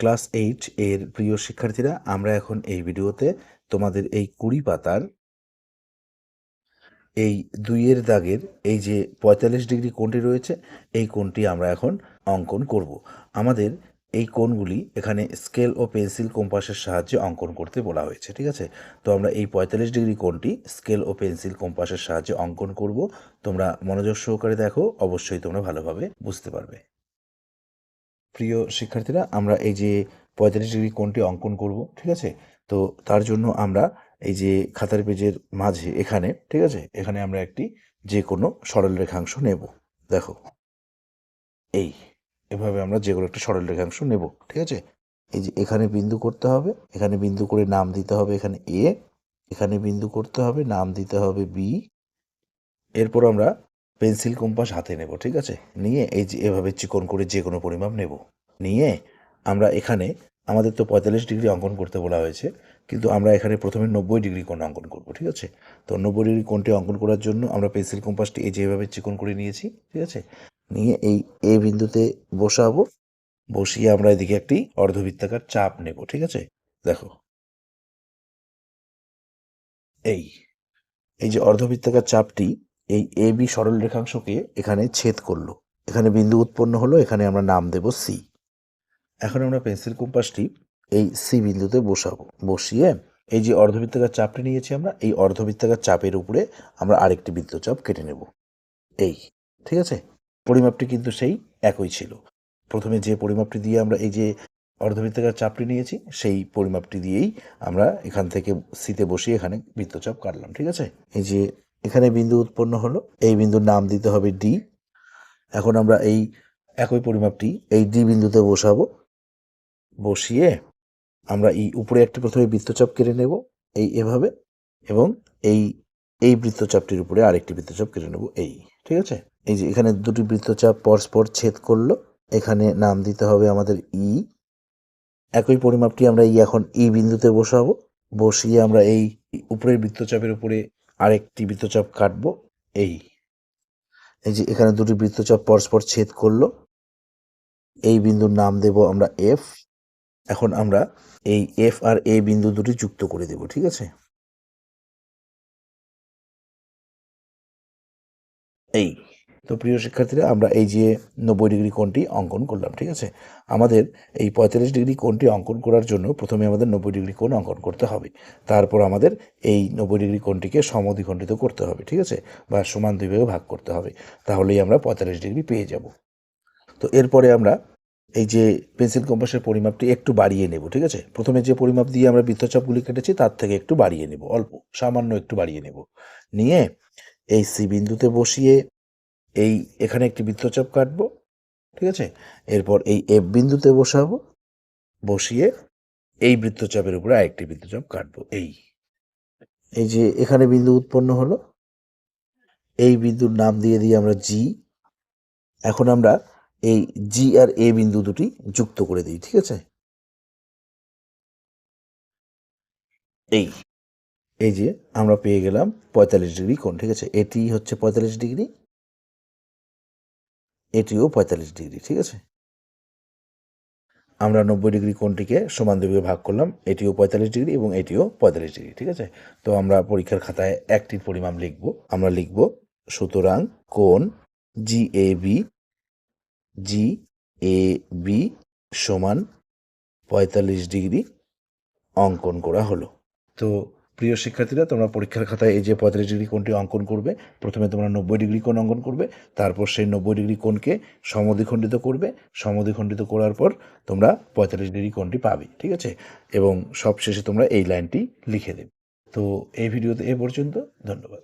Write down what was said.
Class eight এর প্রিয় শিক্ষার্থীরা, আমরা এখন এই ভিডিওতে তোমাদের এই কুড়ি পাতার এই দুইয়ের দাগের এই যে পঁয়তাল্লিশ ডিগ্রি কোণটি রয়েছে, এই কোণটি আমরা এখন অঙ্কন করব। আমাদের এই কোণগুলি এখানে স্কেল ও পেন্সিল কম্পাসের সাহায্যে অঙ্কন করতে বলা হয়েছে, ঠিক আছে? তো আমরা এই পঁয়তাল্লিশ ডিগ্রি কোণটি স্কেল ও পেন্সিল কম্পাসের সাহায্যে অঙ্কন করব। তোমরা মনোযোগ সহকারে দেখো, অবশ্যই তোমরা ভালোভাবে বুঝতে পারবে। প্রিয় শিক্ষার্থীরা, আমরা এই যে পঁয়তাল্লিশ ডিগ্রি কোণটি অঙ্কন করব, ঠিক আছে? তো তার জন্য আমরা এই যে খাতার পেজের মাঝে এখানে, ঠিক আছে? এখানে আমরা একটি যে কোনো সরল রেখাংশ নেব। দেখো, এই, এভাবে আমরা যে কোনো একটা সরল রেখাংশ নেব, ঠিক আছে? এই যে এখানে বিন্দু করতে হবে, এখানে বিন্দু করে নাম দিতে হবে এখানে এ এখানে বিন্দু করতে হবে, নাম দিতে হবে বি এরপর আমরা পেন্সিল, কম্পাস হাতে নেব, ঠিক আছে? নিয়ে এই যে এভাবে চিকন করে যে কোনো পরিমাপ নেব। নিয়ে আমরা এখানে আমাদের তো পঁয়তাল্লিশ ডিগ্রি অঙ্কন করতে বলা হয়েছে, কিন্তু আমরা এখানে প্রথমে নব্বই ডিগ্রি কোণ অঙ্কন করব, ঠিক আছে? তো নব্বই ডিগ্রি কোণটি অঙ্কন করার জন্য আমরা পেন্সিল কম্পাসটি এই যেভাবে চিকন করে নিয়েছি, ঠিক আছে? নিয়ে এই এ বিন্দুতে বসাবো, বসিয়ে আমরা এদিকে একটি অর্ধবৃত্তাকার চাপ নেব, ঠিক আছে? দেখো। এই এই যে অর্ধবৃত্তাকার চাপটি এই এ বি সরল রেখাংশকে এখানে ছেদ করল। এখানে বিন্দু উৎপন্ন হলো, এখানে আমরা নাম দেব সি। এখন আমরা পেন্সিল কম্পাসটি এই সি বিন্দুতে বসাবো। বসিয়ে এই যে অর্ধবৃত্তাকার চাপটি নিয়েছি আমরা, এই অর্ধবৃত্তাকার চাপের উপরে আমরা আরেকটি বৃত্তচাপ কেটে নেব। এই, ঠিক আছে? পরিমাপটি কিন্তু সেই একই ছিল। প্রথমে যে পরিমাপটি দিয়ে আমরা এই যে অর্ধবৃত্তাকার চাপটি নিয়েছি, সেই পরিমাপটি দিয়েই আমরা এখান থেকে সিতে বসিয়ে এখানে বৃত্তচাপ কাটলাম, ঠিক আছে? এই যে এখানে বিন্দু উৎপন্ন হলো, এই বিন্দুর নাম দিতে হবে ডি। এখন আমরা এই একই পরিমাপটি এই ডি বিন্দুতে বসাবো। বসিয়ে আমরা এই উপরে একটি প্রথমে বৃত্তচাপ কেটে নেব, এই এভাবে, এবং এই এই বৃত্তচাপটির উপরে আরেকটি বৃত্তচাপ কেটে নেব, এই, ঠিক আছে? এই যে এখানে দুটি বৃত্তচাপ পরস্পর ছেদ করল, এখানে নাম দিতে হবে আমাদের ই একই পরিমাপটি আমরা এই এখন ই বিন্দুতে বসাবো, বসিয়ে আমরা এই উপরের বৃত্তচাপের উপরে আরেকটি বৃত্তচাপ কাটবো, এই এই যে এখানে দুটি বৃত্তচাপ পরস্পর ছেদ করল, এই বিন্দুর নাম দেব আমরা এফ এখন আমরা এই এফ আর এ বিন্দু দুটি যুক্ত করে দেব, ঠিক আছে? এই। তো প্রিয় শিক্ষার্থীরা, আমরা এই যে নব্বই ডিগ্রি কোণটি অঙ্কন করলাম, ঠিক আছে? আমাদের এই পঁয়তাল্লিশ ডিগ্রি কোণটি অঙ্কন করার জন্য প্রথমে আমাদের নব্বই ডিগ্রি কোণ অঙ্কন করতে হবে। তারপর আমাদের এই নব্বই ডিগ্রি কোণটিকে সমদ্বিখণ্ডিত করতে হবে, ঠিক আছে? বা সমান দুই ভাগে ভাগ করতে হবে। তাহলেই আমরা পঁয়তাল্লিশ ডিগ্রি পেয়ে যাব। তো এরপরে আমরা এই যে পেন্সিল কম্পাসের পরিমাপটি একটু বাড়িয়ে নেব, ঠিক আছে? প্রথমে যে পরিমাপ দিয়ে আমরা বৃত্তচাপগুলি কেটেছি, তার থেকে একটু বাড়িয়ে নেব, অল্প, সামান্য একটু বাড়িয়ে নেব। নিয়ে এই সি বিন্দুতে বসিয়ে এই এখানে একটি বৃত্তচাপ কাটবো, ঠিক আছে? এরপর এই এফ বিন্দুতে বসাবো, বসিয়ে এই বৃত্তচাপের উপরে আরেকটি বৃত্তচাপ কাটবো, এই। এই যে এখানে বিন্দু উৎপন্ন হলো, এই বিন্দুর নাম দিয়ে দিই আমরা জি, এখন আমরা এই জি আর এ বিন্দু দুটি যুক্ত করে দিই, ঠিক আছে? এই এই যে আমরা পেয়ে গেলাম পঁয়তাল্লিশ ডিগ্রি কোণ, ঠিক আছে? এটি হচ্ছে পঁয়তাল্লিশ ডিগ্রি, এটিও পঁয়তাল্লিশ ডিগ্রি, ঠিক আছে? আমরা নব্বই ডিগ্রি কোণটিকে সমান দুভাগে ভাগ করলাম, এটিও পঁয়তাল্লিশ ডিগ্রি এবং এটিও পঁয়তাল্লিশ ডিগ্রি, ঠিক আছে? তো আমরা পরীক্ষার খাতায় একটির পরিমাণ লিখব, আমরা লিখব সুতরাং কোণ জি A B G A B সমান পঁয়তাল্লিশ ডিগ্রি অঙ্কন করা হলো। তো প্রিয় শিক্ষার্থীরা, তোমরা পরীক্ষার খাতায় এই যে পঁয়তাল্লিশ ডিগ্রি কোণটি অঙ্কন করবে, প্রথমে তোমরা নব্বই ডিগ্রি কোণ অঙ্কন করবে, তারপর সেই নব্বই ডিগ্রি কোণকে সমদ্বিখণ্ডিত করবে, সমদ্বিখণ্ডিত করার পর তোমরা পঁয়তাল্লিশ ডিগ্রি কোণটি পাবে, ঠিক আছে? এবং সবশেষে তোমরা এই লাইনটি লিখে দেবে। তো এই ভিডিওতে এ পর্যন্ত, ধন্যবাদ।